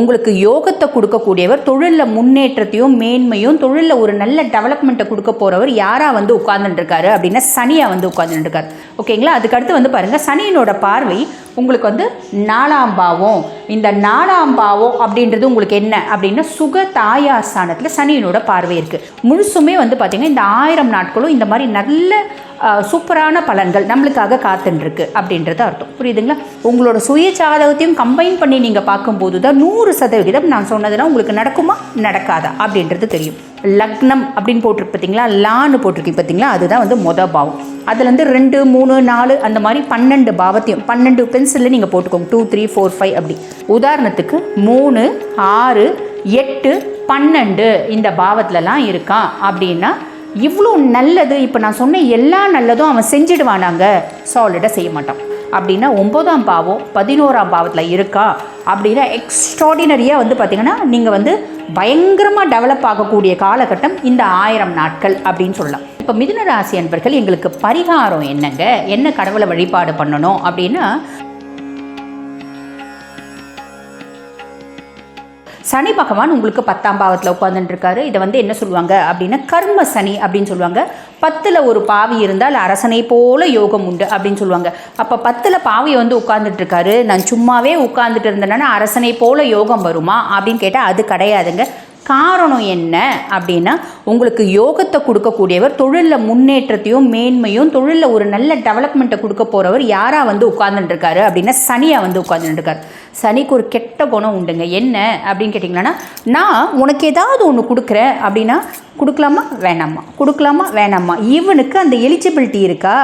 உங்களுக்கு யோகத்தை கொடுக்கக்கூடியவர் தொழிலில் முன்னேற்றத்தையும் மேன்மையும் தொழிலில் ஒரு நல்ல டெவலப்மெண்ட்டை கொடுக்க போகிறவர் யாராக வந்து உட்கார்ந்துட்டுருக்காரு அப்படின்னா சனியாக வந்து உட்கார்ந்துட்டுருக்காரு. ஓகேங்களா அதுக்கடுத்து வந்து பாருங்கள் சனியினோட பார்வை உங்களுக்கு வந்து நாலாம் பாவம். இந்த நாலாம் பாவம் அப்படின்றது உங்களுக்கு என்ன அப்படின்னா சுக தாயாஸ்தானத்தில் சனியினோட பார்வை இருக்குது முழுசுமே வந்து பார்த்திங்கன்னா இந்த ஆயிரம் நாட்களும் இந்த மாதிரி நல்ல சூப்பரான பலன்கள் நம்மளுக்காக காத்துருக்கு அப்படின்றது அர்த்தம். புரியுதுங்களா? உங்களோட சுய ஜாதகத்தையும் கம்பைன் பண்ணி நீங்கள் பார்க்கும்போது தான் நூறு சதவிகிதம் நான் சொன்னதெல்லாம் உங்களுக்கு நடக்குமா? நடக்காதா? அப்படின்றது தெரியும். லக்னம் அப்படின்னு போட்டிருக்கு பார்த்தீங்களா? லான்னு போட்டிருக்கு பார்த்தீங்களா? அதுதான் வந்து மொத பாவம். அதுலேருந்து ரெண்டு மூணு நாலு அந்த மாதிரி பன்னெண்டு பாவத்தையும் பன்னெண்டு பென்சிலில் நீங்கள் போட்டுக்கோங்க. டூ த்ரீ ஃபோர் ஃபைவ் அப்படி. உதாரணத்துக்கு மூணு ஆறு எட்டு பன்னெண்டு இந்த பாவத்துலலாம் இருக்கான் அப்படின்னா இவ்வளோ நல்லது இப்போ நான் சொன்ன எல்லா நல்லதும் அவன் செஞ்சிடுவானாங்க. சாலிடாக செய்ய மாட்டான். அப்படின்னா ஒம்போதாம் பாவம் பதினோராம் பாவத்தில் இருக்கா? அப்படின்னா எக்ஸ்ட்ராடினரியாக வந்து பார்த்திங்கன்னா நீங்கள் வந்து பயங்கரமாக டெவலப் ஆகக்கூடிய காலகட்டம் இந்த ஆயிரம் நாட்கள் அப்படின்னு சொல்லலாம். இப்போ மிதுன ராசி அன்பர்கள் எங்களுக்கு பரிகாரம் என்னங்க? என்ன கடவுளை வழிபாடு பண்ணணும் அப்படின்னா சனி பகவான் உங்களுக்கு பத்தாம் பாவத்தில் உட்காந்துட்டு இருக்காரு இதை வந்து என்ன சொல்லுவாங்க அப்படின்னா கர்ம சனி அப்படின்னு சொல்லுவாங்க. பத்தில் ஒரு பாவி இருந்தால் அரசனை போல யோகம் உண்டு அப்படின்னு சொல்லுவாங்க. அப்போ பத்தில் பாவி வந்து உட்கார்ந்துட்டு இருக்காரு நான் சும்மாவே உட்கார்ந்துட்டு இருந்தேன்னா அரசனை போல யோகம் வருமா அப்படின்னு கேட்டால் அது கிடையாதுங்க. காரணம் என்ன அப்படின்னா உங்களுக்கு யோகத்தை கொடுக்கக்கூடியவர் தொழிலில் முன்னேற்றத்தையும் மேன்மையும் தொழிலில் ஒரு நல்ல டெவலப்மெண்ட்டை கொடுக்க போகிறவர் யாராக வந்து உட்கார்ந்துட்டுருக்காரு அப்படின்னா சனியாக வந்து உட்கார்ந்துட்டுருக்காரு. சனிக்கு ஒரு கெட்ட குணம் உண்டுங்க. என்ன அப்படின்னு கேட்டிங்கன்னா நான் உனக்கு ஏதாவது ஒன்று கொடுக்குறேன் அப்படின்னா கொடுக்கலாமா? வேணாமா கொடுக்கலாமா? வேணாமா இவனுக்கு அந்த எலிஜிபிலிட்டி இருக்கா?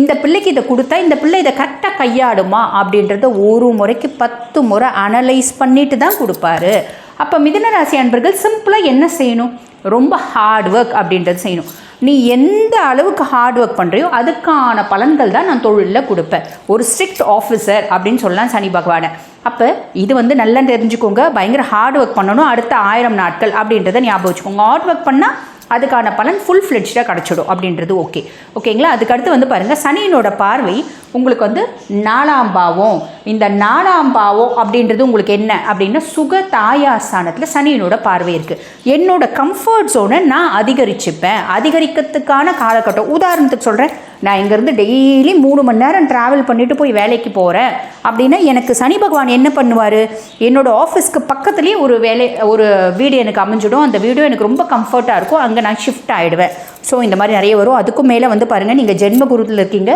இந்த பிள்ளைக்கு இதை கொடுத்தா இந்த பிள்ளை இதை கரெக்டாக கையாடுமா அப்படின்றத ஒரு முறைக்கு பத்து முறை அனலைஸ் பண்ணிட்டு தான் கொடுப்பாரு. அப்போ மிதுன ராசி அன்பர்கள் சிம்பிளாக என்ன செய்யணும்? ரொம்ப ஹார்ட் ஒர்க் அப்படின்றது செய்யணும். நீ எந்த அளவுக்கு ஹார்ட் ஒர்க் பண்ணுறியோ அதுக்கான பலன்கள் தான் நான் தொழிலில் கொடுப்பேன். ஒரு ஸ்ட்ரிக்ட் ஆஃபீஸர் அப்படின்னு சொல்லலாம் சனி பகவானை. அப்போ இது வந்து நல்லா தெரிஞ்சுக்கோங்க. பயங்கர ஹார்ட் ஒர்க் பண்ணணும். அடுத்த ஆயிரம் நாட்கள் அப்படின்றத ஞாபகம் வச்சுக்கோங்க. ஹார்ட் ஒர்க் பண்ணால் அதுக்கான பலன் ஃபுல் ஃப்ளெட்ஜாக கிடச்சிடும் அப்படின்றது ஓகே ஓகேங்களா அதுக்கடுத்து வந்து பாருங்கள் சனியினோட பார்வை உங்களுக்கு வந்து நாலாம் பாவம். இந்த நாலாம் பாவம் அப்படின்றது உங்களுக்கு என்ன அப்படின்னா சுக தாயாஸ்தானத்தில் சனியினோட பார்வை இருக்குது என்னோட கம்ஃபர்ட் ஜோனை நான் அதிகரிச்சுப்பேன். அதிகரிக்கிறதுக்கான காலகட்டம். உதாரணத்துக்கு சொல்கிறேன் நான் இங்கேருந்து டெய்லி மூணு மணி நேரம் ட்ராவல் பண்ணிட்டு போய் வேலைக்கு போகிறேன் அப்படின்னா எனக்கு சனி பகவான் என்ன பண்ணுவார்? என்னோடய ஆஃபீஸ்க்கு பக்கத்துலேயே ஒரு வேலை ஒரு வீடு எனக்கு அமைஞ்சிடும். அந்த வீடு எனக்கு ரொம்ப கம்ஃபர்ட்டாக இருக்கும். அங்கே நான் ஷிஃப்ட் ஆகிடுவேன் ஸோ இந்த மாதிரி நிறைய வரும். அதுக்கும் மேலே வந்து பாருங்கள் நீங்கள் ஜென்ம குருத்தில் இருக்கீங்க.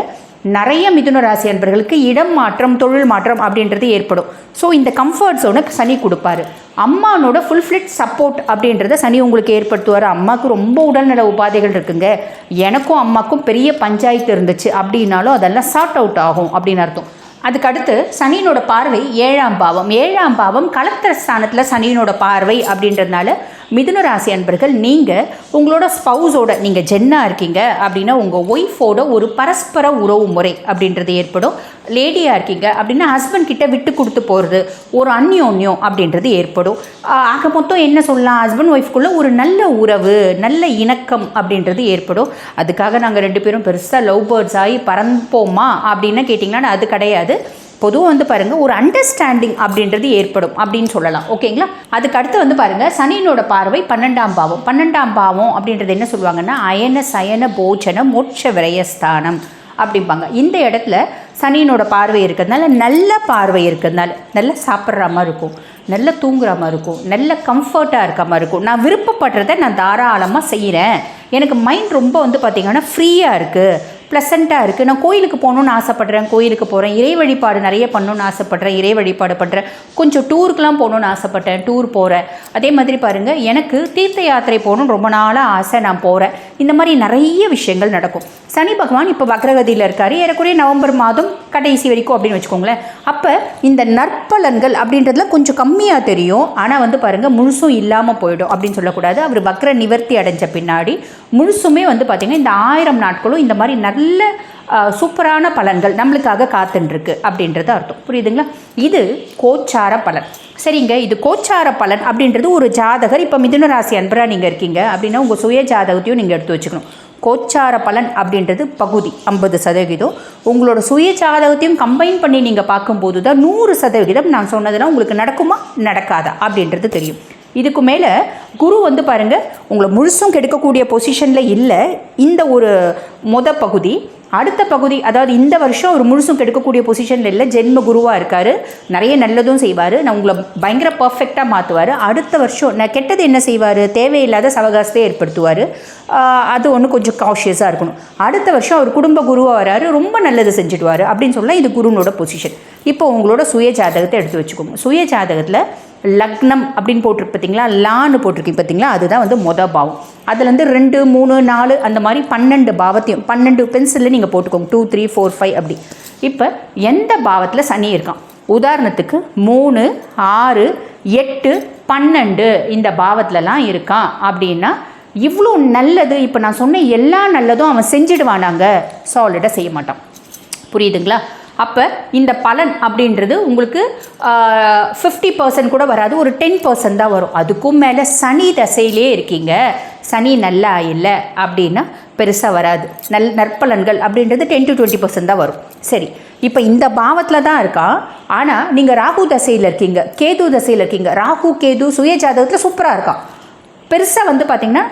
நிறைய மிதுன ராசி அன்பர்களுக்கு இடம் மாற்றம் தொழில் மாற்றம் அப்படின்றது ஏற்படும். ஸோ இந்த கம்ஃபர்ட் ஜோனுக்கு சனி கொடுப்பாரு. அம்மானோட ஃபுல் ஃபிளிட் சப்போர்ட் அப்படின்றத சனி உங்களுக்கு ஏற்படுத்துவார். அம்மாவுக்கு ரொம்ப உடல்நல உபாதைகள் இருக்குங்க. எனக்கும் அம்மாக்கும் பெரிய பஞ்சாயத்து இருந்துச்சு அப்படின்னாலும் அதெல்லாம் சார்ட் அவுட் ஆகும் அப்படின்னு அர்த்தம். அதுக்கடுத்து சனியினோட பார்வை ஏழாம் பாவம். ஏழாம் பாவம் கலத்திர ஸ்தானத்தில் சனியினோட பார்வை அப்படின்றதுனால மிதுன ராசி அன்பர்கள் நீங்கள் உங்களோட ஸ்பவுஸோட நீங்கள் ஜென்னாக இருக்கீங்க அப்படின்னா உங்கள் ஒய்ஃபோட ஒரு பரஸ்பர உறவு முறை அப்படின்றது ஏற்படும். லேடியாக இருக்கீங்க அப்படின்னா ஹஸ்பண்ட் கிட்ட விட்டு கொடுத்து போகிறது ஒரு அந்யோன்யம் அப்படின்றது ஏற்படும். ஆக மொத்தம் என்ன சொல்லலாம்? ஹஸ்பண்ட் ஒய்ஃப்குள்ளே ஒரு நல்ல உறவு நல்ல இணக்கம் அப்படின்றது ஏற்படும். அதுக்காக நாங்கள் ரெண்டு பேரும் பெருசாக லவ் பேர்ட்ஸ் ஆகி பறந்துப்போமா அப்படின்னு கேட்டிங்கன்னா அது கிடையாது. பொதுவாக வந்து பாருங்கள் ஒரு அண்டர்ஸ்டாண்டிங் அப்படின்றது ஏற்படும் அப்படின்னு சொல்லலாம். ஓகேங்களா? அதுக்கு அடுத்து வந்து பாருங்கள் சனியினோட பார்வை பன்னெண்டாம் பாவம். பன்னெண்டாம் பாவம் அப்படின்றது என்ன சொல்லுவாங்கன்னா அயன சயன போஜன மோட்ச விரயஸ்தானம் அப்படிம்பாங்க. இந்த இடத்துல சனியினோட பார்வை இருக்கிறதுனால நல்ல பார்வை இருக்கிறதுனால நல்லா சாப்பிட்ற மாதிரி இருக்கும் நல்ல தூங்குற மாதிரி இருக்கும் நல்ல கம்ஃபர்ட்டாக இருக்க மாதிரி இருக்கும். நான் விருப்பப்படுறத நான் தாராளமாக செய்கிறேன் எனக்கு மைண்ட் ரொம்ப வந்து பார்த்திங்கன்னா ஃப்ரீயாக இருக்குது ப்ளசண்ட்டாக இருக்குது நான் கோயிலுக்கு போகணுன்னு ஆசைப்பட்றேன் கோயிலுக்கு போகிறேன் இறை வழிபாடு நிறைய பண்ணணும்னு ஆசைப்பட்றேன் இறை வழிபாடு பண்ணுறேன் கொஞ்சம் டூருக்குலாம் போகணுன்னு ஆசைப்பட்டேன் டூர் போகிறேன் அதே மாதிரி பாருங்கள் எனக்கு தீர்த்த யாத்திரை போகணும்னு ரொம்ப நாளாக ஆசை நான் போகிறேன் இந்த மாதிரி நிறைய விஷயங்கள் நடக்கும். சனி பகவான் இப்போ வக்ரகதியில் இருக்கார். ஏறக்குறைய நவம்பர் மாதம் கடைசி வரைக்கும் அப்படின்னு வச்சுக்கோங்களேன். அப்போ இந்த நற்பலன்கள் அப்படின்றதுல கொஞ்சம் கம்மியாக தெரியும். ஆனால் வந்து பாருங்கள் முழுசும் இல்லாமல் போயிடும் அப்படின்னு சொல்லக்கூடாது. அவர் வக்ர நிவர்த்தி அடைஞ்ச பின்னாடி முழுசுமே வந்து பார்த்திங்கன்னா இந்த ஆயிரம் நாட்களும் இந்த மாதிரி நல்ல சூப்பரான பலன்கள் நம்மளுக்காக காத்துன்ருக்கு அப்படின்றது அர்த்தம். புரியுதுங்களா? இது கோச்சார பலன். சரிங்க இது கோச்சார பலன் அப்படின்றது ஒரு ஜாதகர் இப்போ மிதுன ராசி அன்பராக நீங்கள் இருக்கீங்க அப்படின்னா உங்கள் சுய ஜாதகத்தையும் நீங்கள் எடுத்து வச்சுக்கணும். கோச்சார பலன் அப்படின்றது பகுதி ஐம்பது சதவீதம். உங்களோட சுய ஜாதகத்தையும் கம்பைன் பண்ணி நீங்கள் பார்க்கும்போது தான் நூறு சதவிகிதம் நான் சொன்னதெல்லாம் உங்களுக்கு நடக்குமா? நடக்காதா? அப்படின்றது தெரியும். இதுக்கு மேலே குரு வந்து பாருங்கள் உங்களை முழுசும் கெடுக்கக்கூடிய பொசிஷனில் இல்லை. இந்த ஒரு மொத பகுதி. அடுத்த பகுதி அதாவது இந்த வருஷம் ஒரு முழுசும் கெடுக்கக்கூடிய பொசிஷனில் இல்லை ஜென்ம குருவாக இருக்கார். நிறைய நல்லதும் செய்வார். நான் உங்களை பயங்கர பர்ஃபெக்டாக மாற்றுவார் அடுத்த வருஷம் நான் கெட்டது என்ன செய்வார்? தேவையில்லாத சவகாசத்தை ஏற்படுத்துவார். அது ஒன்று கொஞ்சம் காஷியஸாக இருக்கணும். அடுத்த வருஷம் அவர் குடும்ப குருவாக வராரு. ரொம்ப நல்லது செஞ்சுடுவார். அப்படின்னு சொன்னால் இது குருனோட பொசிஷன் இப்போ உங்களோட சுய ஜாதகத்தை எடுத்து வச்சுக்கோங்க. சுய ஜாதகத்தில் லக்னம் அப்படின்னு போட்டிருக்கு பார்த்தீங்களா லான்னு போட்டிருக்கீங்க பார்த்தீங்களா அதுதான் வந்து மொதல் பாவம். அதுலேருந்து ரெண்டு மூணு நாலு அந்த மாதிரி பன்னெண்டு பாவத்தையும் பன்னெண்டு பென்சிலில் நீங்கள் போட்டுக்கோங்க. டூ த்ரீ ஃபோர் ஃபைவ் அப்படி. இப்போ எந்த பாவத்தில் சனி இருக்கான்? உதாரணத்துக்கு மூணு ஆறு எட்டு பன்னெண்டு இந்த பாவத்துலலாம் இருக்கான் அப்படின்னா இவ்வளோ நல்லது. இப்போ நான் சொன்ன எல்லா நல்லதும் அவன் செஞ்சிடுவானாங்க. சாலிடாக செய்ய மாட்டான். புரியுதுங்களா? அப்போ இந்த பலன் அப்படின்றது உங்களுக்கு ஃபிஃப்டி பர்சன்ட் கூட வராது ஒரு டென் பர்சன்ட் தான் வரும். அதுக்கும் மேலே சனி தசையிலே இருக்கீங்க. சனி நல்லா இல்லை அப்படின்னா பெருசாக வராது. நல் நற்பலன்கள் அப்படின்றது டென் டு டுவெண்ட்டி பர்சன்ட் தான் வரும். சரி இப்போ இந்த பாவத்தில் தான் இருக்கா. ஆனால் நீங்கள் ராகு தசையில் இருக்கீங்க கேது தசையில் இருக்கீங்க. ராகு கேது சுய ஜாதகத்தில் சூப்பராக இருக்கான் பெருசாக வந்து பார்த்திங்கன்னா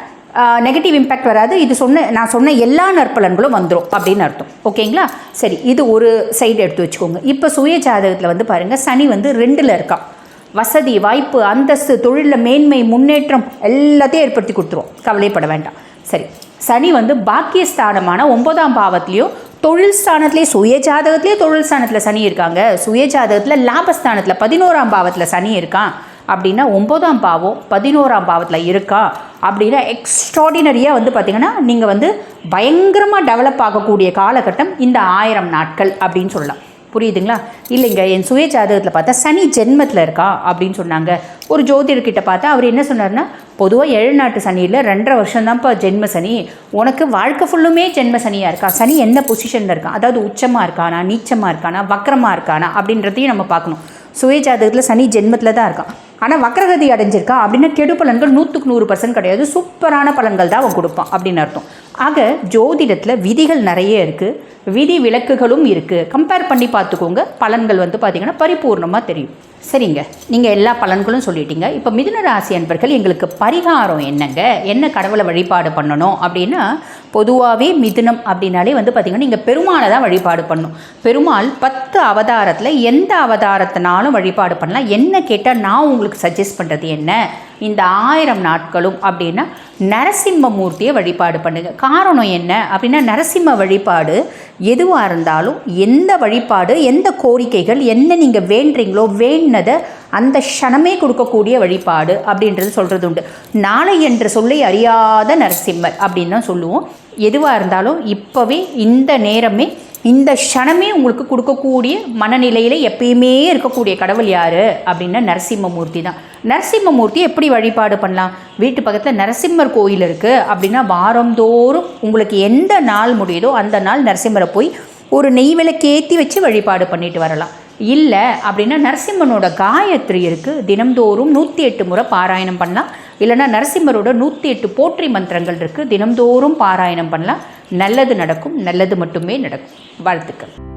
நெகட்டிவ் இம்பேக்ட் வராது. இது சொன்ன நான் சொன்ன எல்லா நற்பலன்களும் வந்துடும் அப்படின்னு அர்த்தம். ஓகேங்களா? சரி இது ஒரு சைடு எடுத்து வச்சுக்கோங்க. இப்போ சுய ஜாதகத்தில் வந்து பாருங்கள் சனி வந்து ரெண்டில் இருக்கான் வசதி வாய்ப்பு அந்தஸ்து தொழிலில் மேன்மை முன்னேற்றம் எல்லாத்தையும் ஏற்படுத்தி கொடுத்துருவோம் கவலைப்பட வேண்டாம். சரி சனி வந்து பாக்கியஸ்தானமான ஒன்பதாம் பாவத்துலேயும் தொழில் ஸ்தானத்துலேயே சுய ஜாதகத்துலேயே தொழில் ஸ்தானத்தில் சனி இருக்காங்க. சுய ஜாதகத்தில் லாபஸ்தானத்தில் பதினோராம் பாவத்தில் சனி இருக்கான் அப்படின்னா ஒன்பதாம் பாவம் பதினோராம் பாவத்தில் இருக்கா? அப்படின்னா எக்ஸ்ட்ராடினரியாக வந்து பார்த்திங்கன்னா நீங்கள் வந்து பயங்கரமாக டெவலப் ஆகக்கூடிய காலகட்டம் இந்த ஆயிரம் நாட்கள் அப்படின்னு சொல்லலாம். புரியுதுங்களா? இல்லைங்க என் சுய ஜாதகத்தில் பார்த்தா சனி ஜென்மத்தில் இருக்கா அப்படின்னு சொன்னாங்க. ஒரு ஜோதிடர்கிட்ட பார்த்தா அவர் என்ன சொன்னார்னா பொதுவாக ஏழு நாட்டு சனியில் ரெண்டரை வருஷம் தான்ப்பா ஜென்ம சனி. உனக்கு வாழ்க்கை ஃபுல்லுமே ஜென்ம சனியாக இருக்கா? சனி என்ன பொசிஷனில் இருக்கான் அதாவது உச்சமாக இருக்கானா நீச்சமாக இருக்கானா வக்கரமாக இருக்கானா? அப்படின்றதையும் நம்ம பார்க்கணும். சுய ஜாதகத்தில் சனி ஜென்மத்தில் தான் இருக்கான். ஆனால் வக்ரகதி அடைஞ்சிருக்கா அப்படின்னா கெடு பலன்கள் நூற்றுக்கு நூறு பர்சன்ட் கிடையாது. சூப்பரான பலன்கள் தான் அவன் கொடுப்பான் அப்படின்னு அர்த்தம். ஆக ஜோதிடத்தில் விதிகள் நிறைய இருக்குது விதி விலக்குகளும் இருக்குது கம்பேர் பண்ணி பார்த்துக்கோங்க. பலன்கள் வந்து பார்த்திங்கன்னா பரிபூர்ணமாக தெரியும். சரிங்க. நீங்கள் எல்லா பலன்களும் சொல்லிட்டீங்க. இப்போ மிதுன ராசி அன்பர்கள் எங்களுக்கு பரிகாரம் என்னங்க? என்ன கடவுளை வழிபாடு பண்ணணும் அப்படின்னா பொதுவாகவே மிதுனம் அப்படின்னாலே வந்து பார்த்திங்கன்னா நீங்கள் பெருமாளை தான் வழிபாடு பண்ணணும். பெருமாள் பத்து அவதாரத்தில் எந்த அவதாரத்தினாலும் வழிபாடு பண்ணலாம். என்ன கேட்டால் நான் உங்களுக்கு சஜஸ்ட் பண்ணுறது என்ன? இந்த ஆயிரம் நாட்களும் அப்படின்னா நரசிம்மமூர்த்தியை வழிபாடு பண்ணுங்கள் காரணம் என்ன அப்படின்னா நரசிம்ம வழிபாடு எதுவாக இருந்தாலும் எந்த வழிபாடு எந்த கோரிக்கைகள் என்ன நீங்கள் வேண்டுறீங்களோ வேண்டினதை அந்த க்ஷணமே கொடுக்கக்கூடிய வழிபாடு அப்படின்றது சொல்கிறது உண்டு நாளை என்ற சொல்லை அறியாத நரசிம்மர் அப்படின்னு தான் சொல்லுவோம். எதுவாக இருந்தாலும் இப்போவே இந்த நேரமே இந்த க்ஷணமே உங்களுக்கு கொடுக்கக்கூடிய மனநிலையில் எப்பயுமே இருக்கக்கூடிய கடவுள் யார்? அப்படின்னா நரசிம்மமூர்த்தி தான். நரசிம்மமூர்த்தி எப்படி வழிபாடு பண்ணலாம்? வீட்டு பக்கத்தில் நரசிம்மர் கோயில் இருக்குது அப்படின்னா வாரந்தோறும் உங்களுக்கு எந்த நாள் முடியுதோ அந்த நாள் நரசிம்மரை போய் ஒரு நெய் விளக்கேற்றி வச்சு வழிபாடு பண்ணிட்டு வரலாம். இல்லை அப்படின்னா நரசிம்மனோட காயத்ரி இருக்குது தினம்தோறும் நூற்றி எட்டு முறை பாராயணம் பண்ணலாம். இல்லைன்னா நரசிம்மரோட நூற்றி எட்டு போற்றி மந்திரங்கள் இருக்குது தினம்தோறும் பாராயணம் பண்ணலாம். நல்லது நடக்கும். நல்லது மட்டுமே நடக்கும். வாழ்த்துக்கள்.